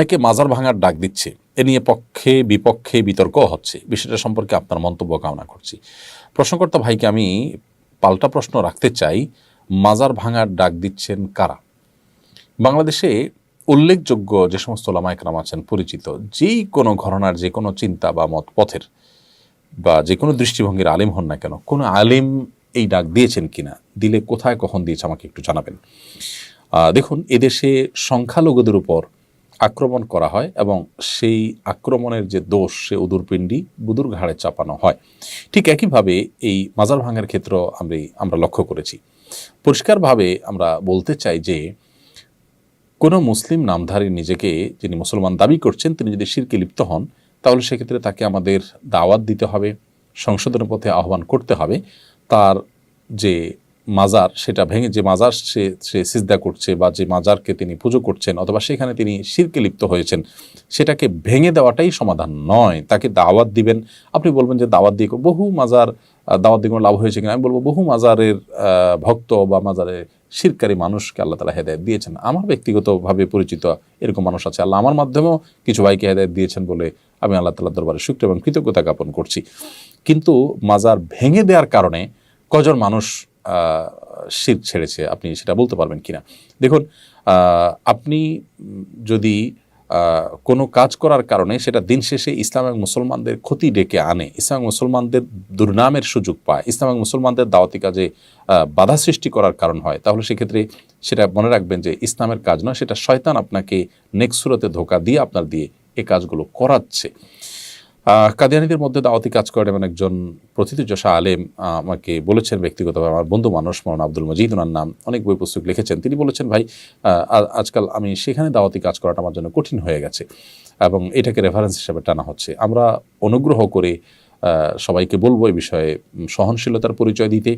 অনেকে মাজার ভাঙার ডাক দিচ্ছে। এ নিয়ে পক্ষে, বিপক্ষে বিতর্ক হচ্ছে। বিষয়টা সম্পর্কে আপনার মন্তব্য কামনা করছি। প্রশ্নকর্তা ভাইকে আমি পাল্টা প্রশ্ন রাখতে চাই, মাজার ভাঙার ডাক দিচ্ছেন কারা? বাংলাদেশে উল্লেখযোগ্য যে সমস্ত লামায়করাম আছেন পরিচিত, যেই কোনো ঘটনার যে কোনো চিন্তা বা মত পথের বা যে কোনো দৃষ্টিভঙ্গির আলিম হন না কেন, কোনো আলিম এই ডাক দিয়েছেন কিনা, দিলে কোথায়, কখন দিয়েছে আমাকে একটু জানাবেন। দেখুন, এদেশে সংখ্যালঘুদের উপর আক্রমণ করা হয় এবং সেই আক্রমণের যে দোষ, সে উদুরপিণ্ডি বুদুর ঘাড়ে চাপানো হয়। ঠিক একইভাবে এই মাজার ভাঙার ক্ষেত্র আমি, আমরা লক্ষ্য করেছি। পরিষ্কারভাবে আমরা বলতে চাই যে, কোনো মুসলিম নামধারী নিজেকে যিনি মুসলমান দাবি করছেন, তিনি যদি শিরকে লিপ্ত হন, তাহলে সেক্ষেত্রে তাকে আমাদের দাওয়াত দিতে হবে, সংশোধনের পথে আহ্বান করতে হবে। তার যে মাজার, সেটা ভেঙে যে মাজার সে সে সিজদা করছে বা যে মাজারকে তিনি পুজো করছেন অথবা সেখানে তিনি শিরকে লিপ্ত হয়েছেন, সেটাকে ভেঙে দেওয়াটাই সমাধান নয়। তাকে দাওয়াত দিবেন। আপনি বলবেন যে দাওয়াত দিয়ে বহু মাজার দাওয়াত দিয়ে কোনো লাভ হয়েছে কিনা? আমি বলব বহু মাজারের ভক্ত বা মাজারে শিরকারী মানুষকে আল্লাহ তালা হেদায়ত দিয়েছেন। আমার ব্যক্তিগতভাবে পরিচিত এরকম মানুষ আছে। আল্লাহ আমার মাধ্যমেও কিছু ভাইকে হেদায়ত দিয়েছেন বলে আমি আল্লাহ তালার দরবারে শুক্র এবং কৃতজ্ঞতা জ্ঞাপন করছি। কিন্তু মাজার ভেঙে দেওয়ার কারণে কজন মানুষ শির ছেড়েছে, আপনি সেটা বলতে পারবেন কিনা? দেখুন আপনি যদি কোনো কাজ করার কারণে সেটা দিন শেষে ইসলাম এবং মুসলমানদের ক্ষতি ডেকে আনে, ইসলাম মুসলমানদের দুর্নামের সুযোগ পায়, ইসলাম এবং মুসলমানদের দাওয়াতি কাজে বাধা সৃষ্টি করার কারণ হয়, তাহলে সেক্ষেত্রে সেটা মনে রাখবেন যে ইসলামের কাজ নয়, সেটা শয়তান আপনাকে নেক্সুরতে ধোকা দিয়ে আপনার দিয়ে এ কাজগুলো করাচ্ছে। কাদিয়ানীদের মধ্যে দাওয়াতি কাজ করেন এমন একজন প্রথিতযশা আলেম আমাকে বলেছেন ব্যক্তিগতভাবে, আমার বন্ধু মানুষ মরণ আব্দুল মজিদ, ওনার নাম, অনেক বই পুস্তক লিখেছেন। তিনি বলেছেন, ভাই আজকাল আমি সেখানে দাওয়াতি কাজ করাটা আমার জন্য কঠিন হয়ে গেছে এবং এটাকে রেফারেন্স হিসাবে টানা হচ্ছে। আমরা অনুগ্রহ করে সবাইকে বলব এই বিষয়ে সহনশীলতার পরিচয় দিতে।